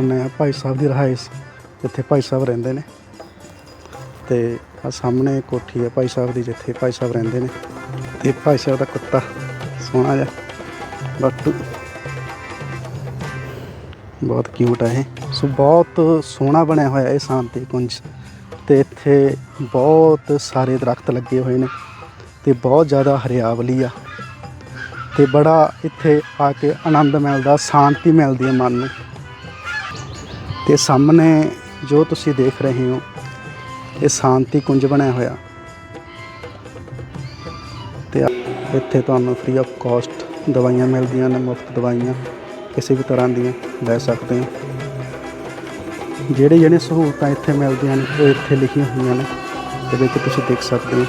ਤੁਹਾਨੂੰ ਆ ਭਾਈ ਸਾਹਿਬ ਦੀ ਰਹਾਇਸ਼, ਜਿੱਥੇ ਭਾਈ ਸਾਹਿਬ ਰਹਿੰਦੇ ਨੇ। ਤੇ ਆ ਸਾਹਮਣੇ ਕੋਠੀ ਹੈ ਭਾਈ ਸਾਹਿਬ ਦੀ, ਜਿੱਥੇ ਭਾਈ ਸਾਹਿਬ ਰਹਿੰਦੇ ਨੇ। ਤੇ ਭਾਈ ਸਾਹਿਬ ਦਾ ਕੁੱਤਾ ਸੋਹਣਾ ਜਿਹਾ, ਬੱਟੂ। ਬਹੁਤ ਕਿਊਟ ਹੈ ਇਹ। ਸੋ ਬਹੁਤ ਸੋਹਣਾ ਬਣਿਆ ਹੋਇਆ ਇਹ ਸ਼ਾਂਤੀ ਕੁੰਜ। ਤੇ ਇੱਥੇ ਬਹੁਤ ਸਾਰੇ ਦਰਖਤ ਲੱਗੇ ਹੋਏ ਨੇ ਤੇ ਬਹੁਤ ਜ਼ਿਆਦਾ ਹਰਿਆਵਲੀ ਆ। ਤੇ ਬੜਾ ਇੱਥੇ ਆ ਕੇ ਆਨੰਦ ਮਿਲਦਾ, ਸ਼ਾਂਤੀ ਮਿਲਦੀ ਹੈ ਮਨ ਨੂੰ। ਤੇ ਸਾਹਮਣੇ ਜੋ ਤੁਸੀਂ ਦੇਖ ਰਹੇ ਹੋ, ਇਹ ਸ਼ਾਂਤੀ ਕੁੰਜ ਬਣਿਆ ਹੋਇਆ। ਤੇ ਇੱਥੇ ਤੁਹਾਨੂੰ ਫ੍ਰੀ ਆਫ ਕਾਸਟ ਦਵਾਈਆਂ ਮਿਲਦੀਆਂ ਨੇ, ਮੁਫਤ ਦਵਾਈਆਂ, ਕਿਸੇ ਵੀ ਤਰ੍ਹਾਂ ਦੀਆਂ ਲੈ ਸਕਦੇ ਹੋ। ਜਿਹੜੇ ਜਿਹੜੇ ਸਹੂਲਤਾਂ ਇੱਥੇ ਮਿਲਦੀਆਂ ਨੇ, ਉਹ ਇੱਥੇ ਲਿਖੀਆਂ ਹੋਈਆਂ ਨੇ ਤੇ ਵਿੱਚ ਤੁਸੀਂ ਦੇਖ ਸਕਦੇ ਹੋ।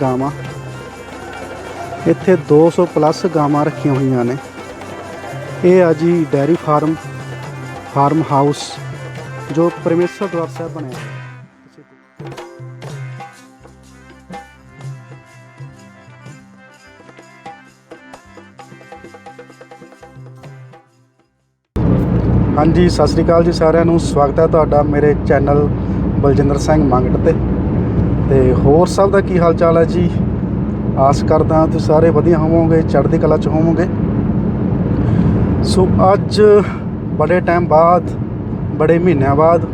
ਗਾਵਾਂ। ਇੱਥੇ 200 ਪਲੱਸ ਗਾਵਾਂ ਰੱਖੀਆਂ ਹੋਈਆਂ ਨੇ। ਇਹ ਆ ਜੀ ਡੈਰੀ ਫਾਰਮ। ਫਾਰਮ ਹਾਊਸ, ਜੋ ਪਰਮੇਸ਼ਰ ਦਵਾਰ ਸਾਹਿਬ ਬਣਿਆ ਹਾਂਜੀ, ਸਤਿ ਸ੍ਰੀ ਅਕਾਲ ਜੀ ਸਾਰਿਆਂ ਨੂੰ। ਸਵਾਗਤ ਹੈ ਤੁਹਾਡਾ ਮੇਰੇ ਚੈਨਲ ਬਲਜਿੰਦਰ ਸਿੰਘ ਮੰਗਟ ਤੇ। ਤੇ ਹੋਰ ਸਭ ਦਾ ਕੀ ਹਾਲ ਚਾਲ ਹੈ ਜੀ? ਆਸ ਕਰਦਾ ਤੁਸੀਂ ਸਾਰੇ ਵਧੀਆ ਹੋਵੋਗੇ, ਚੜ੍ਹਦੀ ਕਲਾ ਚ ਹੋਵੋਗੇ। ਸੋ ਅੱਜ ਬੜੇ ਟਾਈਮ ਬਾਅਦ, ਬੜੇ ਮਹੀਨਿਆਂ ਬਾਅਦ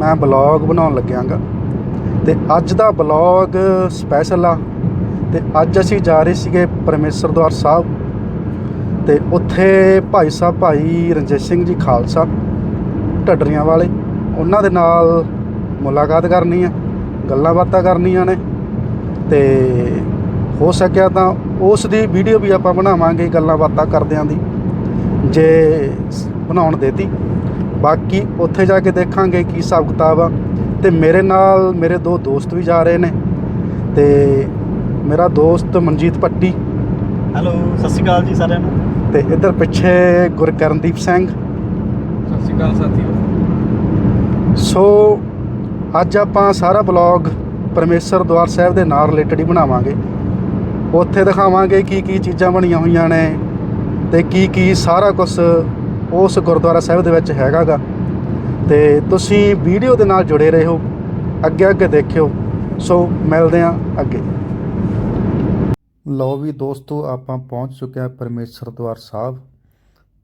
ਮੈਂ ਬਲੌਗ ਬਣਾਉਣ ਲੱਗਿਆਗਾ। ਤੇ ਅੱਜ ਦਾ ਬਲੌਗ ਸਪੈਸ਼ਲ ਆ। ਤੇ ਅੱਜ ਅਸੀਂ ਜਾ ਰਹੇ ਸੀਗੇ ਪਰਮੇਸ਼ਰ ਦਵਾਰ ਸਾਹਿਬ। ਤੇ ਉੱਥੇ ਭਾਈ ਸਾਹਿਬ, ਭਾਈ ਰਣਜੀਤ ਸਿੰਘ ਜੀ ਖਾਲਸਾ ਢੱਡਰੀਆਂ ਵਾਲੇ, ਉਹਨਾਂ ਦੇ ਨਾਲ ਮੁਲਾਕਾਤ ਕਰਨੀ ਆ, ਗੱਲਾਂ ਬਾਤਾਂ ਕਰਨੀਆਂ ਨੇ। ਤੇ ਹੋ ਸਕਿਆ ਤਾਂ ਉਸ ਦੀ ਵੀਡੀਓ ਵੀ ਆਪਾਂ ਬਣਾਵਾਂਗੇ ਗੱਲਾਂ ਬਾਤਾਂ ਕਰਦਿਆਂ ਦੀ। ਜੇ ਬਣਾਉਣ ਦੇਤੀ। ਬਾਕੀ ਉੱਥੇ ਜਾ ਕੇ ਦੇਖਾਂਗੇ ਕੀ ਹਿਸਾਬ ਕਿਤਾਬ ਆ। ਤੇ ਮੇਰੇ ਨਾਲ ਮੇਰੇ ਦੋ ਦੋਸਤ ਵੀ ਜਾ ਰਹੇ ਨੇ। ਤੇ ਮੇਰਾ ਦੋਸਤ ਮਨਜੀਤ ਪੱਟੀ। ਹੈਲੋ ਸਤਿ ਸ਼੍ਰੀ ਅਕਾਲ ਜੀ ਸਾਰਿਆਂ ਨੂੰ। ਤੇ ਇੱਧਰ ਪਿੱਛੇ ਗੁਰਕਰਨਦੀਪ ਸਿੰਘ। ਸਤਿ ਸ਼੍ਰੀ ਅਕਾਲ ਸਾਥੀਓ। ਸੋ ਅੱਜ ਆਪਾਂ ਸਾਰਾ ਬਲੌਗ ਪਰਮੇਸ਼ਰ ਦਵਾਰ ਸਾਹਿਬ ਦੇ ਨਾਲ ਰਿਲੇਟਡ ਹੀ ਬਣਾਵਾਂਗੇ। ਉੱਥੇ ਦਿਖਾਵਾਂਗੇ ਕੀ ਕੀ ਚੀਜ਼ਾਂ ਬਣੀਆਂ ਹੋਈਆਂ ਨੇ ਤੇ ਕੀ ਕੀ ਸਾਰਾ ਕੁਝ ਉਸ ਗੁਰਦੁਆਰਾ ਸਾਹਿਬ ਦੇ ਵਿੱਚ ਹੈਗਾਗਾ। ਤੇ ਤੁਸੀਂ ਵੀਡੀਓ ਦੇ ਨਾਲ ਜੁੜੇ ਰਹੋ। ਅੱਗੇ ਅੱਗੇ ਦੇਖਿਓ। ਸੋ ਮਿਲਦੇ ਆਂ ਅੱਗੇ। ਲਓ ਵੀ ਦੋਸਤੋ, ਆਪਾਂ ਪਹੁੰਚ ਚੁੱਕਿਆ ਹਾਂ ਪਰਮੇਸ਼ਰ ਦਵਾਰ ਸਾਹਿਬ।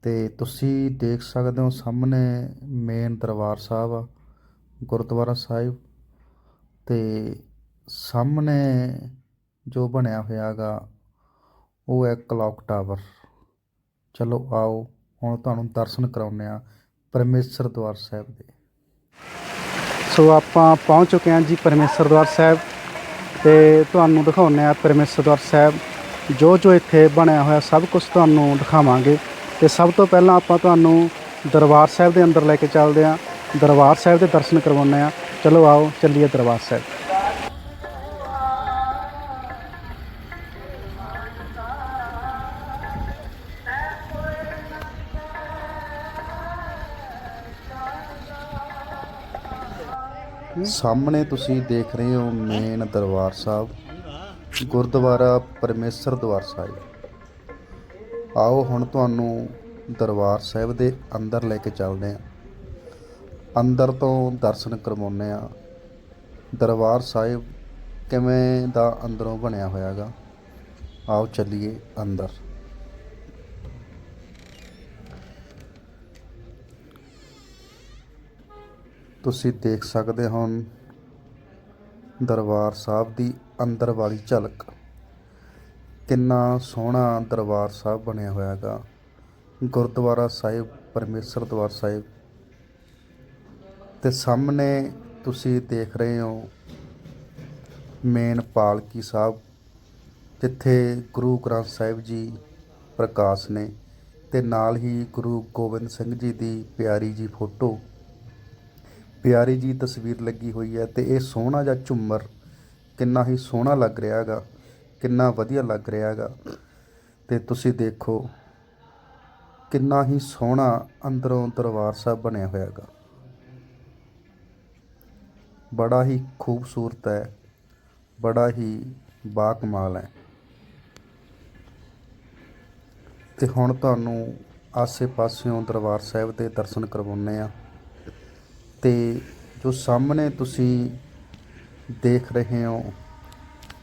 ਤੇ ਤੁਸੀਂ ਦੇਖ ਸਕਦੇ ਹੋ ਸਾਹਮਣੇ ਮੇਨ ਦਰਬਾਰ ਸਾਹਿਬ ਆ, ਗੁਰਦੁਆਰਾ ਸਾਹਿਬ। ਤੇ ਸਾਹਮਣੇ ਜੋ ਬਣਿਆ ਹੋਇਆਗਾ, ਉਹ ਹੈ ਕਲੌਕ ਟਾਵਰ ਚਲੋ ਆਓ। ਹੁਣ ਤੁਹਾਨੂੰ ਦਰਸ਼ਨ ਕਰਾਉਂਦੇ ਆ ਪਰਮੇਸ਼ਰ ਦਵਾਰ ਸਾਹਿਬ ਦੇ। ਸੋ ਆਪਾਂ ਪਹੁੰਚ ਚੁੱਕੇ ਹਾਂ ਜੀ ਪਰਮੇਸ਼ਰ ਦਵਾਰ ਸਾਹਿਬ ਤੇ ਤੁਹਾਨੂੰ ਦਿਖਾਉਂਦੇ ਆ ਪਰਮੇਸ਼ਰ ਦਵਾਰ ਸਾਹਿਬ। ਜੋ ਜੋ ਇੱਥੇ ਬਣਿਆ ਹੋਇਆ ਸਭ ਕੁਝ ਤੁਹਾਨੂੰ ਦਿਖਾਵਾਂਗੇ ਤੇ ਸਭ ਤੋਂ ਪਹਿਲਾਂ ਆਪਾਂ ਤੁਹਾਨੂੰ ਦਰਬਾਰ ਸਾਹਿਬ ਦੇ ਅੰਦਰ ਲੈ ਕੇ ਚੱਲਦੇ ਆ ਦਰਬਾਰ ਸਾਹਿਬ ਦੇ ਦਰਸ਼ਨ ਕਰਵਾਉਂਦੇ ਆ ਚਲੋ ਆਓ, ਚੱਲੀਏ ਦਰਬਾਰ ਸਾਹਿਬ। ਸਾਹਮਣੇ ਤੁਸੀਂ ਦੇਖ ਰਹੇ ਹੋ ਮੇਨ ਦਰਬਾਰ ਸਾਹਿਬ, ਗੁਰਦੁਆਰਾ ਪਰਮੇਸ਼ਰ ਦਰਬਾਰ ਸਾਹਿਬ। ਆਓ ਹੁਣ ਤੁਹਾਨੂੰ ਦਰਬਾਰ ਸਾਹਿਬ ਦੇ ਅੰਦਰ ਲੈ ਕੇ ਚੱਲਦੇ ਹਾਂ। ਅੰਦਰ ਤੋਂ ਦਰਸ਼ਨ ਕਰਵਾਉਂਦੇ ਆ ਦਰਬਾਰ ਸਾਹਿਬ ਕਿਵੇਂ ਦਾ ਅੰਦਰੋਂ ਬਣਿਆ ਹੋਇਆਗਾ? ਆਓ ਚੱਲੀਏ ਅੰਦਰ। ਤੁਸੀਂ ਦੇਖ ਸਕਦੇ ਹੋ ਦਰਬਾਰ ਸਾਹਿਬ ਦੀ ਅੰਦਰ ਵਾਲੀ ਝਲਕ। ਕਿੰਨਾ ਸੋਹਣਾ ਦਰਬਾਰ ਸਾਹਿਬ ਬਣਿਆ ਹੋਇਆ ਹੈਗਾ। ਗੁਰਦੁਆਰਾ ਸਾਹਿਬ, ਪਰਮੇਸ਼ਰ ਦਰਬਾਰ ਸਾਹਿਬ। ਤੇ ਸਾਹਮਣੇ ਤੁਸੀਂ ਦੇਖ ਰਹੇ ਹੋ ਮੇਨ ਪਾਲਕੀ ਸਾਹਿਬ, ਜਿੱਥੇ ਗੁਰੂ ਗ੍ਰੰਥ ਸਾਹਿਬ ਜੀ ਪ੍ਰਕਾਸ਼ ਨੇ ਤੇ ਨਾਲ ਹੀ ਗੁਰੂ ਗੋਬਿੰਦ ਸਿੰਘ ਜੀ ਦੀ ਪਿਆਰੀ ਜੀ ਫੋਟੋ ਪਿਆਰੀ ਜੀ ਤਸਵੀਰ ਲੱਗੀ ਹੋਈ ਹੈ ਤੇ ਇਹ ਸੋਹਣਾ ਜਿਹਾ ਝੁੰਮਰ ਕਿੰਨਾ ਹੀ ਸੋਹਣਾ ਲੱਗ ਰਿਹਾ ਹੈਗਾ, ਕਿੰਨਾ ਵਧੀਆ ਲੱਗ ਰਿਹਾ ਹੈਗਾ। ਤੇ ਤੁਸੀਂ ਦੇਖੋ ਕਿੰਨਾ ਹੀ ਸੋਹਣਾ ਅੰਦਰੋਂ ਦਰਬਾਰ ਸਾਹਿਬ ਬਣਿਆ ਹੋਇਆ ਹੈਗਾ। ਬੜਾ ਹੀ ਖੂਬਸੂਰਤ ਹੈ, ਬੜਾ ਹੀ ਬਾਕਮਾਲ ਹੈ। ਤੇ ਹੁਣ ਤੁਹਾਨੂੰ ਆਸੇ-ਪਾਸਿਓਂ ਦਰਬਾਰ ਸਾਹਿਬ ਦੇ ਦਰਸ਼ਨ ਕਰਵਾਉਂਦੇ ਆ ਤੇ ਜੋ ਸਾਹਮਣੇ ਤੁਸੀਂ ਦੇਖ ਰਹੇ ਹੋ,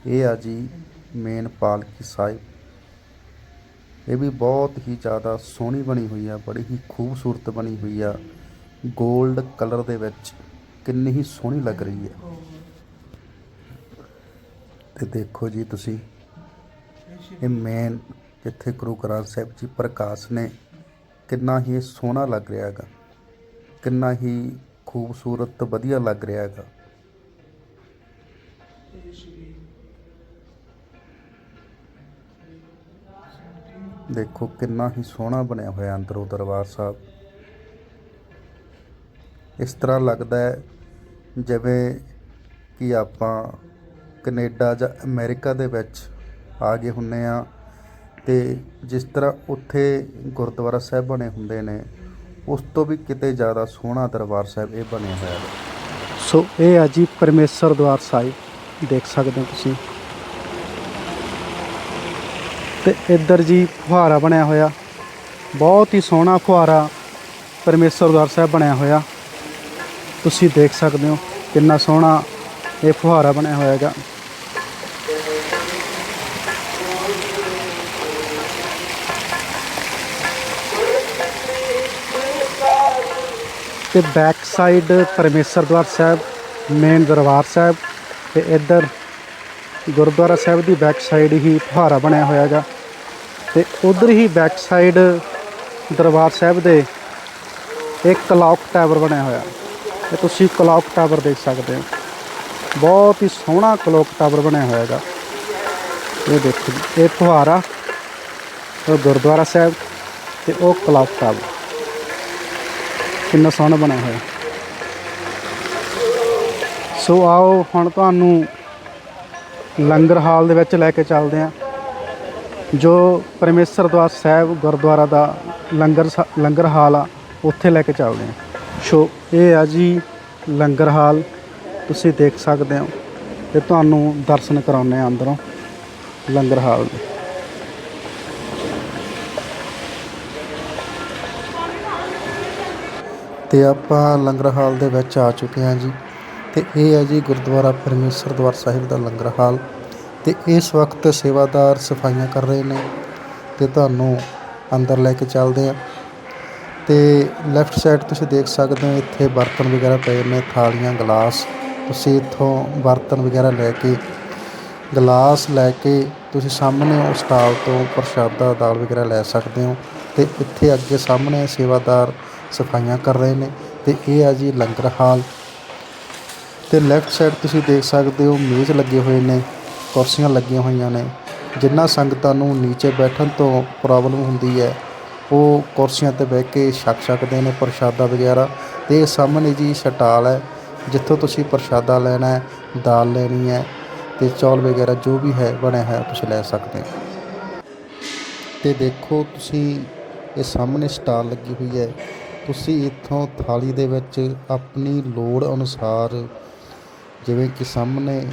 ਇਹ ਆ ਜੀ ਮੇਨ ਪਾਲਕੀ ਸਾਹਿਬ। ਇਹ ਵੀ ਬਹੁਤ ਹੀ ਜ਼ਿਆਦਾ ਸੋਹਣੀ ਬਣੀ ਹੋਈ ਆ, ਬੜੀ ਹੀ ਖੂਬਸੂਰਤ ਬਣੀ ਹੋਈ ਆ। 골ਡ ਕਲਰ ਦੇ ਵਿੱਚ ਕਿੰਨੀ ਹੀ ਸੋਹਣੀ ਲੱਗ ਰਹੀ ਹੈ ਤੇ ਦੇਖੋ ਜੀ ਤੁਸੀਂ, ਇਹ ਮੇਨ ਜਿੱਥੇ ਗੁਰੂ ਗ੍ਰੰਥ ਸਾਹਿਬ ਜੀ ਪ੍ਰਕਾਸ਼ ਨੇ ਕਿੰਨਾ ਹੀ ਸੋਹਣਾ ਲੱਗ ਰਿਹਾ ਹੈਗਾ, ਕਿੰਨਾ ਹੀ ਖੂਬਸੂਰਤ, ਵਧੀਆ ਲੱਗ ਰਿਹਾ ਹੈਗਾ। ਦੇਖੋ, ਕਿੰਨਾ ਹੀ ਸੋਹਣਾ ਬਣਿਆ ਹੋਇਆ ਅੰਦਰੋਂ ਦਰਬਾਰ ਸਾਹਿਬ। ਇਸ ਤਰ੍ਹਾਂ ਲੱਗਦਾ ਹੈ, ਜਿਵੇਂ ਕਿ ਆਪਾਂ ਕੈਨੇਡਾ ਜਾਂ ਅਮਰੀਕਾ ਦੇ ਵਿੱਚ ਆ ਗਏ ਹੁੰਨੇ ਆ ਤੇ ਜਿਸ ਤਰ੍ਹਾਂ ਉੱਥੇ ਗੁਰਦੁਆਰਾ ਸਾਹਿਬ ਬਣੇ ਹੁੰਦੇ ਨੇ ਉਸ ਤੋਂ ਵੀ ਕਿਤੇ ਜ਼ਿਆਦਾ ਸੋਹਣਾ ਦਰਬਾਰ ਸਾਹਿਬ ਇਹ ਬਣਿਆ ਹੋਇਆ ਹੈ। ਸੋ ਇਹ ਆ ਜੀ ਪਰਮੇਸ਼ਰ ਦਵਾਰ ਸਾਹਿਬ, ਦੇਖ ਸਕਦੇ ਹੋ ਤੁਸੀਂ। ਤੇ ਇੱਧਰ ਜੀ ਫੁਹਾਰਾ ਬਣਿਆ ਹੋਇਆ। ਬਹੁਤ ਹੀ ਸੋਹਣਾ ਫੁਹਾਰਾ ਪਰਮੇਸ਼ਰ ਦਵਾਰ ਸਾਹਿਬ ਬਣਿਆ ਹੋਇਆ। ਤੁਸੀਂ ਦੇਖ ਸਕਦੇ ਹੋ ਕਿੰਨਾ ਸੋਹਣਾ ਇਹ ਫੁਹਾਰਾ ਬਣਿਆ ਹੋਇਆ ਹੈਗਾ। ਤੇ ਬੈਕ ਸਾਈਡ ਪਰਮੇਸ਼ਰ ਦਵਾਰ ਸਾਹਿਬ ਮੇਨ ਦਰਬਾਰ ਸਾਹਿਬ ਤੇ ਇੱਧਰ ਗੁਰਦੁਆਰਾ ਸਾਹਿਬ ਦੀ ਬੈਕ ਸਾਈਡ ਹੀ ਫੁਹਾਰਾ ਬਣਿਆ ਹੋਇਆ ਹੈਗਾ ਤੇ ਉਧਰ ਹੀ ਬੈਕ ਸਾਈਡ ਦਰਬਾਰ ਸਾਹਿਬ ਦੇ ਇੱਕ ਕਲੌਕ ਟਾਵਰ ਬਣਿਆ ਹੋਇਆ। ਤੇ ਤੁਸੀਂ ਕਲੌਕ ਟਾਵਰ ਦੇਖ ਸਕਦੇ ਹੋ। ਬਹੁਤ ਹੀ ਸੋਹਣਾ ਕਲੌਕ ਟਾਵਰ ਬਣਿਆ ਹੋਇਆ ਹੈਗਾ। ਇਹ ਦੇਖੋ ਇਹ ਫੁਹਾਰਾ, ਉਹ ਗੁਰਦੁਆਰਾ ਸਾਹਿਬ ਤੇ ਉਹ ਕਲੌਕ ਟਾਵਰ ਕਿੰਨਾ ਸੋਹਣਾ ਬਣਿਆ ਹੋਇਆ। ਸੋ ਆਓ ਹੁਣ ਤੁਹਾਨੂੰ ਲੰਗਰ ਹਾਲ ਦੇ ਵਿੱਚ ਲੈ ਕੇ ਚੱਲਦੇ ਹਾਂ, ਜੋ ਪਰਮੇਸ਼ਰ ਦਵਾਰ ਸਾਹਿਬ ਗੁਰਦੁਆਰਾ ਦਾ ਲੰਗਰ ਸ- ਲੰਗਰ ਹਾਲ ਆ, ਉੱਥੇ ਲੈ ਕੇ ਚੱਲਦੇ ਹਾਂ। ਸੋ ਇਹ ਆ ਜੀ ਲੰਗਰ ਹਾਲ, ਤੁਸੀਂ ਦੇਖ ਸਕਦੇ ਹੋ ਤੇ ਤੁਹਾਨੂੰ ਦਰਸ਼ਨ ਕਰਾਉਂਦੇ ਆ ਅੰਦਰੋਂ ਲੰਗਰ ਹਾਲ ਦੇ। ਅਤੇ ਆਪਾਂ ਲੰਗਰ ਹਾਲ ਦੇ ਵਿੱਚ ਆ ਚੁੱਕੇ ਹਾਂ ਜੀ। ਅਤੇ ਇਹ ਹੈ ਜੀ ਗੁਰਦੁਆਰਾ ਪਰਮੇਸ਼ਰ ਦਵਾਰ ਸਾਹਿਬ ਦਾ ਲੰਗਰ ਹਾਲ। ਅਤੇ ਇਸ ਵਕਤ ਸੇਵਾਦਾਰ ਸਫਾਈਆਂ ਕਰ ਰਹੇ ਨੇ ਅਤੇ ਤੁਹਾਨੂੰ ਅੰਦਰ ਲੈ ਕੇ ਚੱਲਦੇ ਹਾਂ। ਤੇ ਲੈਫਟ ਸਾਈਡ ਤੁਸੀਂ ਦੇਖ ਸਕਦੇ ਹੋ, ਇੱਥੇ ਬਰਤਨ ਵਗੈਰਾ ਪਏ ਨੇ, ਥਾਲੀਆਂ, ਗਲਾਸ। ਤੁਸੀਂ ਇੱਥੋਂ ਬਰਤਨ ਵਗੈਰਾ ਲੈ ਕੇ, ਗਲਾਸ ਲੈ ਕੇ ਤੁਸੀਂ ਸਾਹਮਣੇ ਉਸ ਸਟਾਲ ਤੋਂ ਪ੍ਰਸ਼ਾਦਾ, ਦਾਲ ਵਗੈਰਾ ਲੈ ਸਕਦੇ ਹੋ। ਤੇ ਇੱਥੇ ਅੱਗੇ ਸਾਹਮਣੇ ਸੇਵਾਦਾਰ ਸਫਾਈਆਂ ਕਰ ਰਹੇ ਨੇ ਤੇ ਇਹ ਆ ਜੀ ਲੰਗਰ ਹਾਲ। ਤੇ ਲੈਫਟ ਸਾਈਡ ਤੁਸੀਂ ਦੇਖ ਸਕਦੇ ਹੋ ਮੇਜ਼ ਲੱਗੇ ਹੋਏ ਨੇ, ਕੁਰਸੀਆਂ ਲੱਗੀਆਂ ਹੋਈਆਂ ਨੇ ਜਿਨ੍ਹਾਂ ਸੰਗਤਾਂ ਨੂੰ ਨੀਚੇ ਬੈਠਣ ਤੋਂ ਪ੍ਰੋਬਲਮ ਹੁੰਦੀ ਹੈ, ਉਹ ਕੁਰਸੀਆਂ ਤੇ ਬਹਿ ਕੇ ਛਕ ਸਕਦੇ ਨੇ ਪ੍ਰਸ਼ਾਦਾ ਵਗੈਰਾ। ਤੇ ਇਹ ਸਾਹਮਣੇ ਜੀ ਸਟਾਲ ਹੈ, ਜਿੱਥੋਂ ਤੁਸੀਂ ਪ੍ਰਸ਼ਾਦਾ ਲੈਣਾ ਹੈ, ਦਾਲ ਲੈਣੀ ਹੈ, ਤੇ ਚੌਲ ਵਗੈਰਾ ਜੋ ਵੀ ਹੈ, ਬਣਿਆ ਹੈ ਤੁਸੀਂ ਲੈ ਸਕਦੇ ਹੋ। ਤੇ ਦੇਖੋ ਤੁਸੀਂ, ਇਹ ਸਾਹਮਣੇ ਸਟਾਲ ਲੱਗੀ ਹੋਈ ਹੈ ਤੁਸੀਂ ਇੱਥੋਂ ਥਾਲੀ ਦੇ ਵਿੱਚ ਆਪਣੀ ਲੋੜ ਅਨੁਸਾਰ ਜਿਵੇਂ ਕਿ ਸਾਹਮਣੇ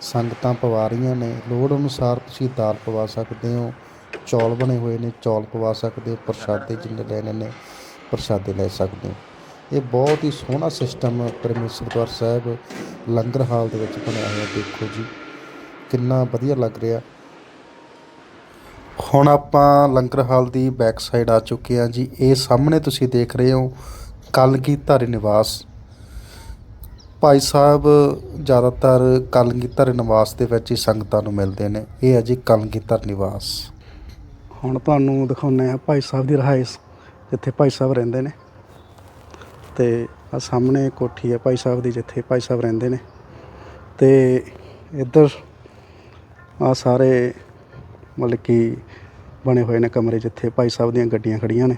ਸੰਗਤਾਂ ਪਵਾ ਰਹੀਆਂ ਨੇ, ਲੋੜ ਅਨੁਸਾਰ ਤੁਸੀਂ ਦਾਲ ਪਵਾ ਸਕਦੇ ਹੋ, ਚੌਲ ਬਣੇ ਹੋਏ ਨੇ, ਚੌਲ ਪਵਾ ਸਕਦੇ ਹੋ, ਪ੍ਰਸ਼ਾਦੇ ਜਿੰਨੇ ਲੈਣੇ ਨੇ, ਪ੍ਰਸ਼ਾਦੇ ਲੈ ਸਕਦੇ ਹੋ। ਇਹ ਬਹੁਤ ਹੀ ਸੋਹਣਾ ਸਿਸਟਮ ਪਰਮੇਸ਼ਰ ਦਵਾਰ ਸਾਹਿਬ ਲੰਗਰ ਹਾਲ ਦੇ ਵਿੱਚ ਬਣਿਆ ਹੋਇਆ, ਦੇਖੋ ਜੀ। ਕਿੰਨਾ ਵਧੀਆ ਲੱਗ ਰਿਹਾ। ਹੁਣ ਆਪਾਂ ਲੰਗਰ ਹਾਲ ਦੀ ਬੈਕ ਸਾਈਡ ਆ ਚੁੱਕੇ ਹਾਂ ਜੀ। ਇਹ ਸਾਹਮਣੇ ਤੁਸੀਂ ਦੇਖ ਰਹੇ ਹੋ ਕਲਗੀਧਰ ਨਿਵਾਸ। ਭਾਈ ਸਾਹਿਬ ਜ਼ਿਆਦਾਤਰ ਕਲਗੀਧਰ ਨਿਵਾਸ ਦੇ ਵਿੱਚ ਹੀ ਸੰਗਤਾਂ ਨੂੰ ਮਿਲਦੇ ਨੇ। ਇਹ ਹੈ ਜੀ ਕਲਗੀ ਕਲਗੀਧਰ ਨਿਵਾਸ। ਹੁਣ ਤੁਹਾਨੂੰ ਦਿਖਾਉਂਦੇ ਆ ਭਾਈ ਸਾਹਿਬ ਦੀ ਰਹਾਇਸ਼, ਜਿੱਥੇ ਭਾਈ ਸਾਹਿਬ ਰਹਿੰਦੇ ਨੇ। ਤੇ ਆ ਸਾਹਮਣੇ ਕੋਠੀ ਹੈ ਭਾਈ ਸਾਹਿਬ ਦੀ, ਜਿੱਥੇ ਭਾਈ ਸਾਹਿਬ ਰਹਿੰਦੇ ਨੇ। ਤੇ ਇੱਧਰ ਆ ਸਾਰੇ ਮਤਲਬ ਕਿ ਬਣੇ ਹੋਏ ਨੇ ਕਮਰੇ ਜਿੱਥੇ ਭਾਈ ਸਾਹਿਬ ਦੀਆਂ ਗੱਡੀਆਂ ਖੜੀਆਂ ਨੇ।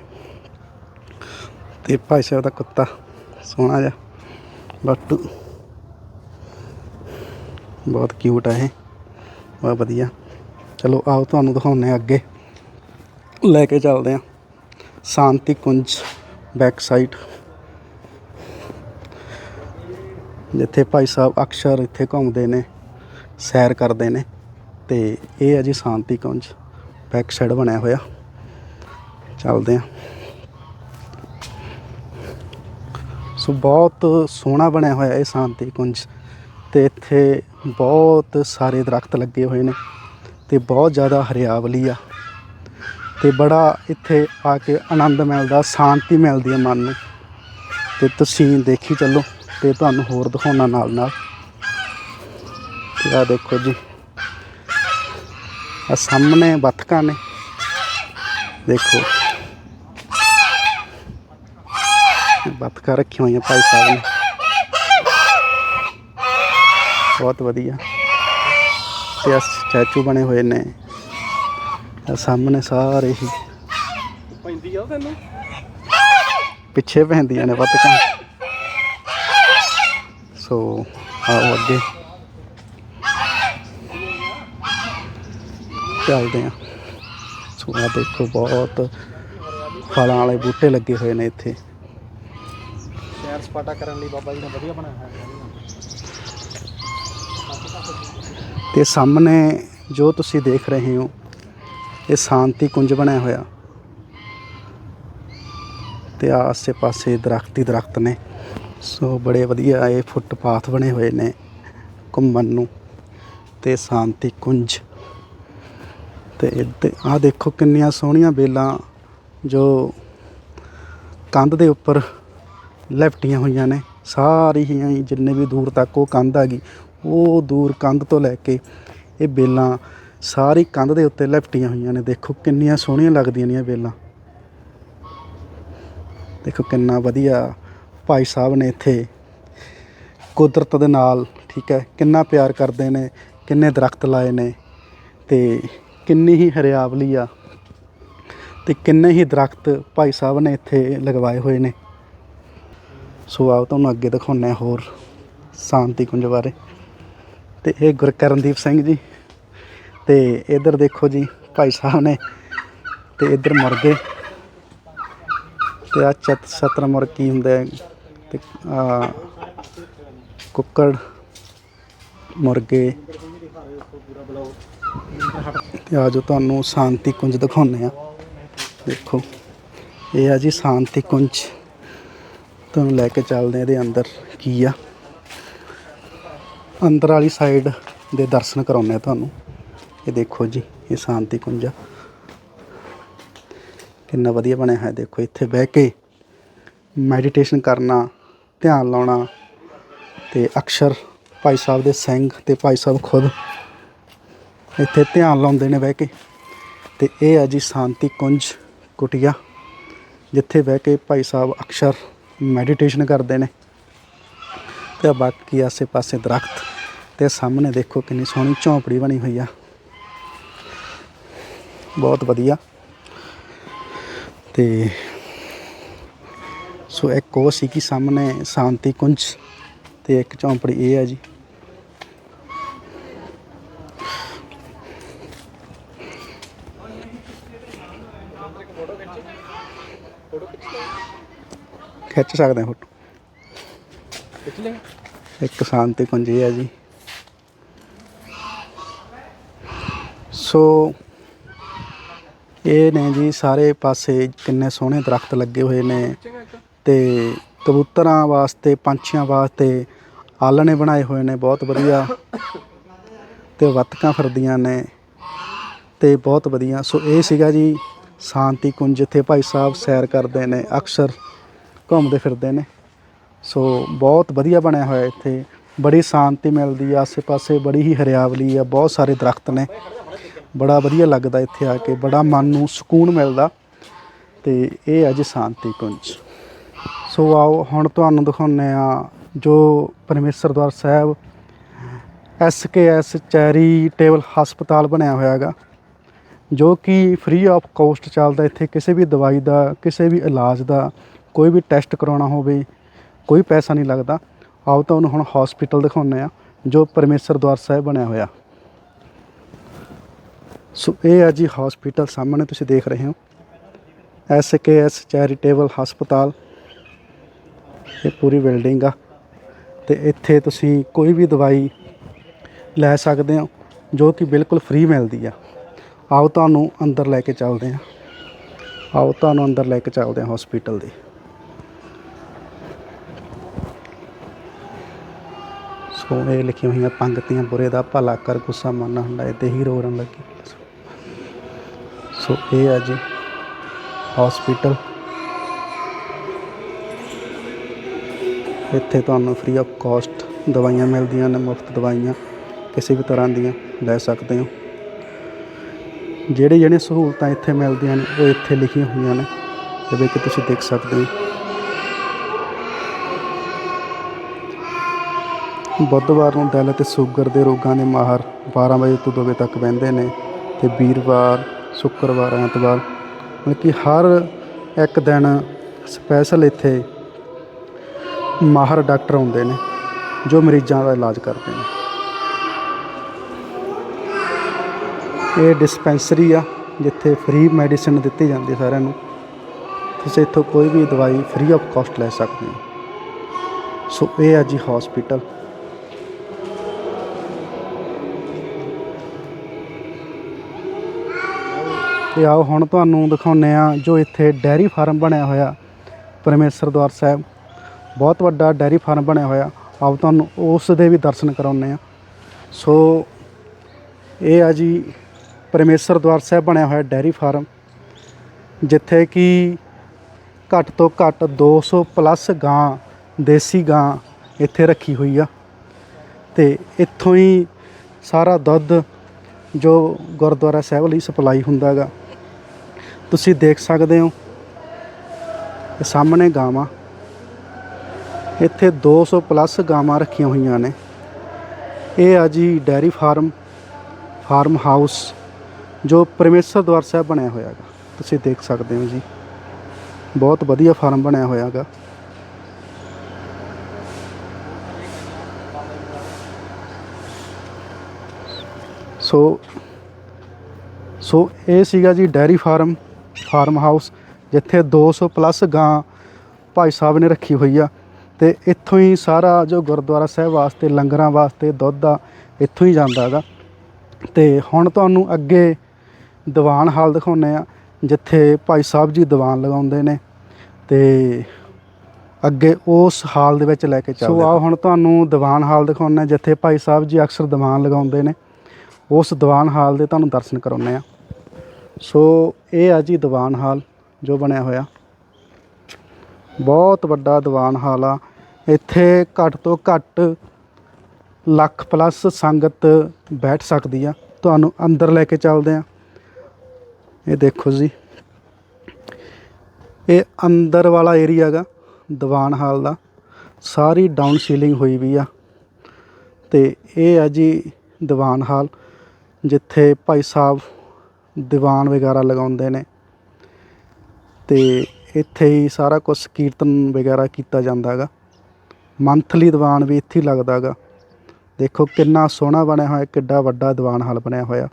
ਤੇ ਭਾਈ ਸਾਹਿਬ ਦਾ ਕੁੱਤਾ ਸੋਹਣਾ ਜਿਹਾ, ਬੱਟ। ਬਹੁਤ ਕਿਊਟ ਹੈ ਇਹ। ਬਹੁਤ ਵਧੀਆ। ਚਲੋ ਆਓ ਤੁਹਾਨੂੰ ਦਿਖਾਉਂਦੇ ਆ ਅੱਗੇ। ਲੈ ਕੇ ਚੱਲਦੇ ਆ ਸ਼ਾਂਤੀ ਕੁੰਜ ਬੈਕ ਸਾਈਡ ਜਿੱਥੇ ਭਾਈ ਸਾਹਿਬ ਅਕਸਰ ਇੱਥੇ ਘੁੰਮਦੇ ਨੇ, ਸੈਰ ਕਰਦੇ ਨੇ। ਤੇ ਇਹ ਹੈ ਜੀ ਸ਼ਾਂਤੀ ਕੁੰਜ ਬੈਕ ਸਾਈਡ ਬਣਿਆ ਹੋਇਆ। ਚੱਲਦੇ ਆ ਸੋ ਬਹੁਤ ਸੋਹਣਾ ਬਣਿਆ ਹੋਇਆ ਇਹ ਸ਼ਾਂਤੀ ਕੁੰਜ ਤੇ ਇੱਥੇ ਬਹੁਤ ਸਾਰੇ ਦਰਖਤ ਲੱਗੇ ਹੋਏ ਨੇ ਤੇ ਬਹੁਤ ਜ਼ਿਆਦਾ ਹਰਿਆਵਲੀ ਆ ਤੇ ਬੜਾ ਇੱਥੇ ਆ ਕੇ ਆਨੰਦ ਮਿਲਦਾ, ਸ਼ਾਂਤੀ ਮਿਲਦੀ ਹੈ ਮਨ ਨੂੰ। ਤੇ ਤੁਸੀਂ ਦੇਖੀ ਚੱਲੋ ਤੇ ਤੁਹਾਨੂੰ ਹੋਰ ਦਿਖਾਉਣਾ ਨਾਲ ਨਾਲ ਤੇ ਆ ਦੇਖੋ ਜੀ। ਆ ਸਾਹਮਣੇ ਬੱਤਕਾਂ ਨੇ। ਦੇਖੋ। ਬੱਤਕਾਂ ਰੱਖੀਆਂ ਹੋਈਆਂ ਭਾਈ ਸਾਹਿਬ ਨੇ। ਬਹੁਤ ਵਧੀਆ। ਤੇ ਆ ਸਟੈਚੂ ਬਣੇ ਹੋਏ ਨੇ। ਆ ਸਾਹਮਣੇ ਸਾਰੇ ਹੀ। ਪੈਂਦੀ ਆ ਤੈਨੂੰ? ਪਿੱਛੇ ਪੈਂਦੀਆਂ ਨੇ ਬੱਤਕਾਂ। ਸੋ ਆਓ ਅੱਗੇ। ਚੱਲਦੇ ਆ। ਸੋ ਆ ਦੇਖੋ ਬਹੁਤ ਫਲਾਂ ਵਾਲੇ ਬੂਟੇ ਲੱਗੇ ਹੋਏ ਨੇ ਇੱਥੇ। ਸੈਰ ਸਪਾਟਾ ਕਰਨ ਲਈ ਬਾਬਾ ਜੀ ਨੇ ਵਧੀਆ ਬਣਾਇਆ ਹੋਇਆ ਤੇ ਸਾਹਮਣੇ ਜੋ ਤੁਸੀਂ ਦੇਖ ਰਹੇ ਹੋ ਇਹ ਸ਼ਾਂਤੀ ਕੁੰਜ ਬਣਿਆ ਹੋਇਆ। ਤੇ ਆਸੇ ਪਾਸੇ ਦਰਖਤ ਹੀ ਦਰਖਤ ਨੇ। ਸੋ ਬੜੇ ਵਧੀਆ ਇਹ ਫੁੱਟਪਾਥ ਬਣੇ ਹੋਏ ਨੇ ਘੁੰਮਣ ਨੂੰ। ਤੇ ਸ਼ਾਂਤੀ ਕੁੰਜ ਤੇ ਇੱਥੇ ਆਹ ਦੇਖੋ ਕਿੰਨੀਆਂ ਸੋਹਣੀਆਂ ਬੇਲਾਂ ਜੋ ਕੰਧ ਦੇ ਉੱਪਰ ਲਪਟੀਆਂ ਹੋਈਆਂ ਨੇ। ਸਾਰੀ ਹੀ ਜਿੰਨੇ ਵੀ ਦੂਰ ਤੱਕ ਉਹ ਕੰਧ ਆ ਗਈ, ਉਹ ਦੂਰ ਕੰਧ ਤੋਂ ਲੈ ਕੇ ਇਹ ਬੇਲਾਂ ਸਾਰੀ ਕੰਧ ਦੇ ਉੱਤੇ ਲਪਟੀਆਂ ਹੋਈਆਂ ਨੇ। ਦੇਖੋ ਕਿੰਨੀਆਂ ਸੋਹਣੀਆਂ ਲੱਗਦੀਆਂ ਨੇ ਇਹ ਬੇਲਾਂ। ਦੇਖੋ ਕਿੰਨਾ ਵਧੀਆ ਭਾਈ ਸਾਹਿਬ ਨੇ ਇੱਥੇ ਕੁਦਰਤ ਦੇ ਨਾਲ, ਠੀਕ ਹੈ, ਕਿੰਨਾ ਪਿਆਰ ਕਰਦੇ ਨੇ, ਕਿੰਨੇ ਦਰਖਤ ਲਾਏ ਨੇ ਤੇ ਕਿੰਨੀ ਹੀ ਹਰਿਆਵਲੀ ਆ ਤੇ ਕਿੰਨੇ ਹੀ ਦਰਖਤ ਭਾਈ ਸਾਹਿਬ ਨੇ ਇੱਥੇ ਲਗਵਾਏ ਹੋਏ ਨੇ। ਸੋ ਆਓ ਤੁਹਾਨੂੰ ਅੱਗੇ ਦਿਖਾਉਂਦੇ ਹਾਂ ਹੋਰ ਸ਼ਾਂਤੀ ਕੁੰਜ ਬਾਰੇ। ਤੇ ਇਹ ਗੁਰਕਰਨਦੀਪ ਸਿੰਘ ਜੀ ਤੇ ਇਧਰ ਦੇਖੋ ਜੀ ਭਾਈ ਸਾਹਿਬ ਨੇ ਤੇ ਇਧਰ ਮੁਰਗੇ ਤੇ ਆ ਚਤ ਸਤਰਮੁਰਗ ਕੀ ਹੁੰਦਾ ਹੈ ਤੇ ਆ ਕੁੱਕੜ ਮੁਰਗੇ ਤੇ ਆ ਜੋ ਤੁਹਾਨੂੰ ਸ਼ਾਂਤੀ ਕੁੰਜ ਦਿਖਾਉਂਦੇ ਆ ਦੇਖੋ, ਇਹ ਆ ਜੀ ਸ਼ਾਂਤੀ ਕੁੰਜ। ਤੁਹਾਨੂੰ ਲੈ ਕੇ ਚੱਲਦੇ ਆ ਇਹਦੇ ਅੰਦਰ। ਕੀ ਆ? ਅੰਦਰ ਵਾਲੀ ਸਾਈਡ ਦੇ ਦਰਸ਼ਨ ਕਰਾਉਂਦੇ ਆ ਤੁਹਾਨੂੰ। ਇਹ ਦੇਖੋ ਜੀ, ਇਹ ਸ਼ਾਂਤੀ ਕੁੰਜ ਆ। ਕਿੰਨਾ ਵਧੀਆ ਬਣਿਆ ਹੈ ਦੇਖੋ, ਇੱਥੇ ਬਹਿ ਕੇ ਮੈਡੀਟੇਸ਼ਨ ਕਰਨਾ, ਧਿਆਨ ਲਾਉਣਾ ਤੇ ਅਕਸ਼ਰ ਭਾਈ ਸਾਹਿਬ ਦੇ ਸਿੰਘ ਤੇ ਭਾਈ ਸਾਹਿਬ ਖੁਦ ਇੱਥੇ ਧਿਆਨ ਲਾਉਂਦੇ ਨੇ ਬਹਿ ਕੇ। ਤੇ ਇਹ ਆ ਜੀ ਸ਼ਾਂਤੀ ਕੁੰਜ ਕੁਟੀਆ, ਜਿੱਥੇ ਬਹਿ ਕੇ ਭਾਈ ਸਾਹਿਬ ਅਕਸ਼ਰ ਮੈਡੀਟੇਸ਼ਨ ਕਰਦੇ ਨੇ। ਤੇ ਬਾਕੀ ਆਸੇ-ਪਾਸੇ ਦਰਖਤ, ਤੇ ਸਾਹਮਣੇ ਦੇਖੋ ਕਿੰਨੀ ਸੋਹਣੀ ਝੌਂਪੜੀ ਬਣੀ ਹੋਈ ਆ। ਬਹੁਤ ਵਧੀਆ। ਤੇ ਸੋ ਇੱਕ ਉਹ ਸੀ ਕਿ ਸਾਹਮਣੇ ਸ਼ਾਂਤੀ ਕੁੰਜ, ਤੇ ਇੱਕ ਝੌਂਪੜੀ ਇਹ ਹੈ ਜੀ। ਖਿੱਚ ਸਕਦੇ ਹਾਂ ਫੋਟੋ। ਖਿੱਚ ਲੈ ਇੱਕ ਸ਼ਾਂਤੀ ਕੁੰਜ ਹੈ ਜੀ। ਸੋ ਇਹ ਨੇ ਜੀ ਸਾਰੇ ਪਾਸੇ ਕਿੰਨੇ ਸੋਹਣੇ ਦਰਖਤ ਲੱਗੇ ਹੋਏ ਨੇ ਤੇ ਕਬੂਤਰਾਂ ਵਾਸਤੇ ਪੰਛੀਆਂ ਵਾਸਤੇ ਆਲਣੇ ਬਣਾਏ ਹੋਏ ਨੇ ਬਹੁਤ ਵਧੀਆ। ਤੇ ਬੱਤਕਾਂ ਫਿਰਦੀਆਂ ਨੇ ਤੇ ਬਹੁਤ ਵਧੀਆ। ਸੋ ਇਹ ਸੀਗਾ ਜੀ ਸ਼ਾਂਤੀ ਕੁੰਜ ਜਿੱਥੇ ਭਾਈ ਸਾਹਿਬ ਸੈਰ ਕਰਦੇ ਨੇ ਅਕਸਰ ਘੁੰਮਦੇ ਫਿਰਦੇ ਨੇ। ਸੋ ਬਹੁਤ ਵਧੀਆ ਬਣਿਆ ਹੋਇਆ ਇੱਥੇ। ਬੜੀ ਸ਼ਾਂਤੀ ਮਿਲਦੀ ਆ, ਆਸੇ-ਪਾਸੇ ਬੜੀ ਹੀ ਹਰਿਆਵਲੀ ਆ, ਬਹੁਤ ਸਾਰੇ ਦਰਖਤ ਨੇ। ਬੜਾ ਵਧੀਆ ਲੱਗਦਾ ਇੱਥੇ ਆ ਕੇ, ਬੜਾ ਮਨ ਨੂੰ ਸਕੂਨ ਮਿਲਦਾ। ਤੇ ਇਹ ਆ ਜੀ ਸ਼ਾਂਤੀ ਕੁੰਜ। ਸੋ ਆਓ, ਹੁਣ ਤੁਹਾਨੂੰ ਦਿਖਾਉਂਦੇ ਆ ਜੋ Parmeshar Dwar Sahib S K S charitable ਹਸਪਤਾਲ ਬਣਿਆ ਹੋਇਆ ਹੈਗਾ, ਜੋ ਕਿ ਫ੍ਰੀ ਆਫ ਕਾਸਟ ਚੱਲਦਾ ਇੱਥੇ। ਕਿਸੇ ਵੀ ਦਵਾਈ ਦਾ, ਕਿਸੇ ਵੀ ਇਲਾਜ ਦਾ ਕੋਈ ਵੀ ਟੈਸਟ ਕਰਾਉਣਾ ਹੋਵੇ, ਕੋਈ ਪੈਸਾ ਨਹੀਂ ਲੱਗਦਾ। ਆਓ ਤੁਹਾਨੂੰ ਹੁਣ ਹਸਪੀਟਲ ਦਿਖਾਉਂਦੇ ਆ ਜੋ ਪਰਮੇਸ਼ਰ ਦਵਾਰ ਸਾਹਿਬ ਬਣਿਆ ਹੋਇਆ। ਸੋ ਇਹ ਆ ਜੀ ਹਸਪੀਟਲ ਸਾਹਮਣੇ ਤੁਸੀਂ ਦੇਖ ਰਹੇ ਹੋ। ਐਸ ਕੇ ਐਸ ਚੈਰੀਟੇਬਲ ਹਸਪਤਾਲ ਇਹ ਪੂਰੀ ਬਿਲਡਿੰਗ ਆ। ਤੇ ਇੱਥੇ ਤੁਸੀਂ ਕੋਈ ਵੀ ਦਵਾਈ ਲੈ ਸਕਦੇ ਹੋ, ਜੋ ਕਿ ਬਿਲਕੁਲ ਫ੍ਰੀ ਮਿਲਦੀ ਆ। ਆਓ ਤੁਹਾਨੂੰ ਅੰਦਰ ਲੈ ਕੇ ਚੱਲਦੇ ਆ ਆਓ ਤੁਹਾਨੂੰ ਅੰਦਰ ਲੈ ਕੇ ਚੱਲਦੇ ਆ ਹਸਪੀਟਲ ਦੇ। ਸੋ ਇਹ ਲਿਖੀਆਂ ਹੋਈਆਂ ਪੰਗਤੀਆਂ ਬੁਰੇ ਦਾ ਭਲਾ ਕਰ ਗੁੱਸਾ ਮੰਨ ਹੁੰਦਾ ਤੇ ਹੀ ਰੋਣ ਲੱਗੀ। ਸੋ ਇਹ ਆ ਜੀ ਹਸਪੀਟਲ ਇੱਥੇ ਤੁਹਾਨੂੰ ਫ੍ਰੀ ਆਫ ਕਾਸਟ ਦਵਾਈਆਂ ਮਿਲਦੀਆਂ ਨੇ, ਮੁਫਤ ਦਵਾਈਆਂ ਕਿਸੇ ਵੀ ਤਰ੍ਹਾਂ ਦੀਆਂ ਲੈ ਸਕਦੇ ਹੋ। ਜਿਹੜੇ ਜਿਹੜੇ ਸਹੂਲਤਾਂ ਇੱਥੇ ਮਿਲਦੀਆਂ ਨੇ, ਉਹ ਇੱਥੇ ਲਿਖੀਆਂ ਹੋਈਆਂ ਨੇ ਜਿਵੇਂ ਕਿ ਤੁਸੀਂ ਦੇਖ ਸਕਦੇ ਹੋ। ਬੁੱਧਵਾਰ ਨੂੰ ਦਿਲ ਅਤੇ ਸ਼ੂਗਰ ਦੇ ਰੋਗਾਂ ਦੇ ਮਾਹਰ 12 ਵਜੇ ਤੋਂ 2 ਵਜੇ ਤੱਕ ਬਹਿੰਦੇ ਨੇ ਤੇ ਵੀਰਵਾਰ, ਸ਼ੁੱਕਰਵਾਰ, ਐਤਵਾਰ, ਮਤਲਬ ਕਿ ਹਰ ਇੱਕ ਦਿਨ ਸਪੈਸ਼ਲ ਇੱਥੇ ਮਾਹਰ ਡਾਕਟਰ ਆਉਂਦੇ ਨੇ, ਜੋ ਮਰੀਜ਼ਾਂ ਦਾ ਇਲਾਜ ਕਰਦੇ ਨੇ। ਇਹ ਡਿਸਪੈਂਸਰੀ ਆ, ਜਿੱਥੇ ਫ੍ਰੀ ਮੈਡੀਸਿਨ ਦਿੱਤੀ ਜਾਂਦੀ ਹੈ ਸਾਰਿਆਂ ਨੂੰ। ਤੁਸੀਂ ਇੱਥੋਂ ਕੋਈ ਵੀ ਦਵਾਈ ਫ੍ਰੀ ਆਫ ਕਾਸਟ ਲੈ ਸਕਦੇ ਹੋ। ਸੋ ਇਹ ਆ ਜੀ ਹਸਪੀਟਲ ਤੇ ਆਓ ਹੁਣ ਤੁਹਾਨੂੰ ਦਿਖਾਉਂਦੇ ਆ ਜੋ ਇੱਥੇ ਡੈਰੀ ਫਾਰਮ ਬਣਿਆ ਹੋਇਆ ਪਰਮੇਸ਼ਰ ਦਵਾਰ ਸਾਹਿਬ। ਬਹੁਤ ਵੱਡਾ ਡੈਰੀ ਫਾਰਮ ਬਣਿਆ ਹੋਇਆ। ਆਓ ਤੁਹਾਨੂੰ ਉਸ ਦੇ ਵੀ ਦਰਸ਼ਨ ਕਰਾਉਂਦੇ ਆ ਸੋ ਇਹ ਆ ਜੀ ਪਰਮੇਸ਼ਰ ਦਵਾਰ ਸਾਹਿਬ ਬਣਿਆ ਹੋਇਆ ਡੈਰੀ ਫਾਰਮ, ਜਿੱਥੇ ਕਿ ਘੱਟ ਤੋਂ ਘੱਟ 200 ਪਲੱਸ ਗਾਂ, ਦੇਸੀ ਗਾਂ ਇੱਥੇ ਰੱਖੀ ਹੋਈ ਆ। ਤੇ ਇੱਥੋਂ ਹੀ ਸਾਰਾ ਦੁੱਧ ਜੋ ਗੁਰਦੁਆਰਾ ਸਾਹਿਬ ਲਈ ਸਪਲਾਈ ਹੁੰਦਾ ਹੈਗਾ। ਤੁਸੀਂ ਦੇਖ ਸਕਦੇ ਹੋ। ਇਹ ਸਾਹਮਣੇ ਗਾਵਾਂ। ਇੱਥੇ 200 ਪਲੱਸ ਗਾਵਾਂ ਰੱਖੀਆਂ ਹੋਈਆਂ ਨੇ। ਇਹ ਆ ਜੀ ਡੈਰੀ ਫਾਰਮ ਫਾਰਮ ਹਾਊਸ, ਜੋ ਪਰਮੇਸ਼ਰ ਦਵਾਰ ਸਾਹਿਬ ਬਣਿਆ ਹੋਇਆ ਹੈਗਾ। ਤੁਸੀਂ ਦੇਖ ਸਕਦੇ ਹੋ ਜੀ। ਬਹੁਤ ਵਧੀਆ ਫਾਰਮ ਬਣਿਆ ਹੋਇਆ ਹੈਗਾ। ਸੋ ਸੋ ਇਹ ਸੀਗਾ ਜੀ ਡੈਰੀ ਫਾਰਮ। ਫਾਰਮ ਹਾਊਸ ਜਿੱਥੇ 200 ਪਲੱਸ ਗਾਂ ਭਾਈ ਸਾਹਿਬ ਨੇ ਰੱਖੀ ਹੋਈ ਆ। ਤੇ ਇੱਥੋਂ ਹੀ ਸਾਰਾ ਜੋ ਗੁਰਦੁਆਰਾ ਸਾਹਿਬ ਵਾਸਤੇ ਲੰਗਰਾਂ ਵਾਸਤੇ ਦੁੱਧ ਆ ਇੱਥੋਂ ਹੀ ਜਾਂਦਾ ਹੈਗਾ। ਤੇ ਹੁਣ ਤੁਹਾਨੂੰ ਅੱਗੇ ਦੀਵਾਨ ਹਾਲ ਦਿਖਾਉਂਦੇ ਆ ਜਿੱਥੇ ਭਾਈ ਸਾਹਿਬ ਜੀ ਦੀਵਾਨ ਲਗਾਉਂਦੇ ਨੇ। ਤੇ ਅੱਗੇ ਉਸ ਹਾਲ ਦੇ ਵਿੱਚ ਲੈ ਕੇ ਚੱਲਦੇ ਸੋ ਆਓ ਹੁਣ ਤੁਹਾਨੂੰ ਦੀਵਾਨ ਹਾਲ ਦਿਖਾਉਂਦੇ ਆ ਜਿੱਥੇ ਭਾਈ ਸਾਹਿਬ ਜੀ ਅਕਸਰ ਦੀਵਾਨ ਲਗਾਉਂਦੇ ਨੇ। ਉਸ ਦੀਵਾਨ ਹਾਲ ਦੇ ਤੁਹਾਨੂੰ ਦਰਸ਼ਨ ਕਰਾਉਂਦੇ ਆ। ਸੋ ਇਹ ਆ ਜੀ ਦੀਵਾਨ ਹਾਲ ਜੋ ਬਣਿਆ ਹੋਇਆ। ਬਹੁਤ ਵੱਡਾ ਦੀਵਾਨ ਹਾਲ ਆ। ਇੱਥੇ ਘੱਟ ਤੋਂ ਘੱਟ ਲੱਖ ਪਲੱਸ ਸੰਗਤ ਬੈਠ ਸਕਦੀ ਆ। ਤੁਹਾਨੂੰ ਅੰਦਰ ਲੈ ਕੇ ਚੱਲਦੇ ਆ। ਇਹ ਦੇਖੋ ਜੀ। ਇਹ ਅੰਦਰ ਵਾਲਾ ਏਰੀਆ ਗਾ ਦੀਵਾਨ ਹਾਲ ਦਾ। ਸਾਰੀ ਡਾਊਨ ਸੀਲਿੰਗ ਹੋਈ ਵੀ ਆ। ਤੇ ਇਹ ਆ ਜੀ ਦੀਵਾਨ ਹਾਲ, ਜਿੱਥੇ ਭਾਈ ਸਾਹਿਬ ਦੀਵਾਨ ਵਗੈਰਾ ਲਗਾਉਂਦੇ ਨੇ। ਤੇ ਇੱਥੇ ਹੀ ਸਾਰਾ ਕੁਝ ਕੀਰਤਨ ਵਗੈਰਾ ਕੀਤਾ ਜਾਂਦਾ ਹੈਗਾ। ਮੰਥਲੀ ਦੀਵਾਨ ਵੀ ਇੱਥੇ ਹੀ ਲੱਗਦਾ ਹੈਗਾ। ਦੇਖੋ ਕਿੰਨਾ ਸੋਹਣਾ ਬਣਿਆ ਹੋਇਆ, ਕਿੱਡਾ ਵੱਡਾ ਦੀਵਾਨ ਹਾਲ ਬਣਿਆ ਹੋਇਆ।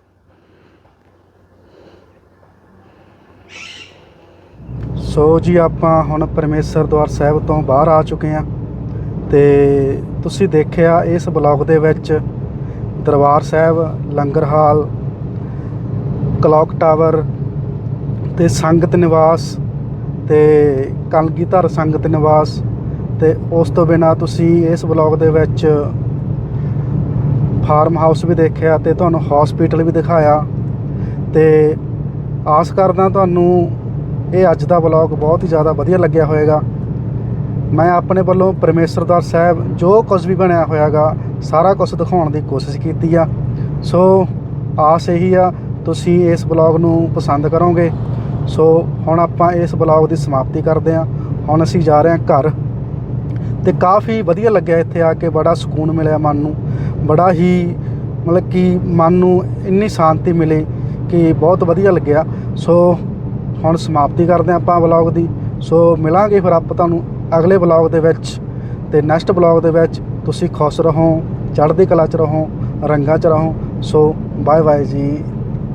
ਸੋ ਜੀ ਆਪਾਂ ਹੁਣ ਪਰਮੇਸ਼ਰ ਦਵਾਰ ਸਾਹਿਬ ਤੋਂ ਬਾਹਰ ਆ ਚੁੱਕੇ ਹਾਂ। ਤੇ ਤੁਸੀਂ ਦੇਖਿਆ ਇਸ ਬਲੌਗ ਦੇ ਵਿੱਚ ਦਰਬਾਰ ਸਾਹਿਬ, ਲੰਗਰ ਹਾਲ ਕਲੌਕ ਟਾਵਰ ਤੇ ਸੰਗਤ ਨਿਵਾਸ ਤੇ ਕਲਗੀਧਰ ਸੰਗਤ ਨਿਵਾਸ ਤੇ ਉਸ ਤੋਂ ਬਿਨਾ ਤੁਸੀਂ ਇਸ ਬਲੌਗ ਦੇ ਵਿੱਚ ਫਾਰਮ ਹਾਊਸ ਵੀ ਦੇਖਿਆ ਤੇ ਤੁਹਾਨੂੰ ਹਸਪੀਟਲ ਵੀ ਦਿਖਾਇਆ ਤੇ ਆਸ ਕਰਦਾ ਤੁਹਾਨੂੰ ਇਹ ਅੱਜ ਦਾ ਬਲੌਗ ਬਹੁਤ ਹੀ ਜ਼ਿਆਦਾ ਵਧੀਆ ਲੱਗਿਆ ਹੋਵੇਗਾ। ਮੈਂ ਆਪਣੇ ਵੱਲੋਂ ਪਰਮੇਸ਼ਰਦਾਰ ਸਾਹਿਬ ਜੋ ਕੁਝ ਵੀ ਬਣਿਆ ਹੋਇਆਗਾ, ਸਾਰਾ ਕੁਝ ਦਿਖਾਉਣ ਦੀ ਕੋਸ਼ਿਸ਼ ਕੀਤੀ ਆ। ਸੋ ਆਸ ਇਹੀ ਆ ਤੁਸੀਂ ਇਸ ਬਲੌਗ ਨੂੰ ਪਸੰਦ ਕਰੋਗੇ। ਸੋ ਹੁਣ ਆਪਾਂ ਇਸ ਬਲੌਗ ਦੀ ਸਮਾਪਤੀ ਕਰਦੇ ਹਾਂ। ਹੁਣ ਅਸੀਂ ਜਾ ਰਹੇ ਹਾਂ ਘਰ। ਤੇ ਕਾਫੀ ਵਧੀਆ ਲੱਗਿਆ ਇੱਥੇ ਆ ਕੇ, ਬੜਾ ਸਕੂਨ ਮਿਲਿਆ ਮਨ ਨੂੰ। ਬੜਾ ਹੀ ਮਤਲਬ ਕਿ ਮਨ ਨੂੰ ਇੰਨੀ ਸ਼ਾਂਤੀ ਮਿਲੀ ਕਿ ਬਹੁਤ ਵਧੀਆ ਲੱਗਿਆ। ਸੋ ਹੁਣ ਸਮਾਪਤੀ ਕਰਦੇ ਹਾਂ ਆਪਾਂ ਬਲੌਗ ਦੀ। ਸੋ ਮਿਲਾਂਗੇ ਫਿਰ ਆਪਾਂ ਤੁਹਾਨੂੰ ਅਗਲੇ ਬਲੌਗ ਦੇ ਵਿੱਚ। ਤੇ ਨੈਕਸਟ ਬਲੌਗ ਦੇ ਵਿੱਚ ਤੁਸੀਂ ਖੁਸ਼ ਰਹੋ, ਚੜ੍ਹਦੀ ਕਲਾ ਚ ਰਹੋ, ਰੰਗਾਂ ਚ ਰਹੋ। ਸੋ ਬਾਏ ਬਾਏ ਜੀ।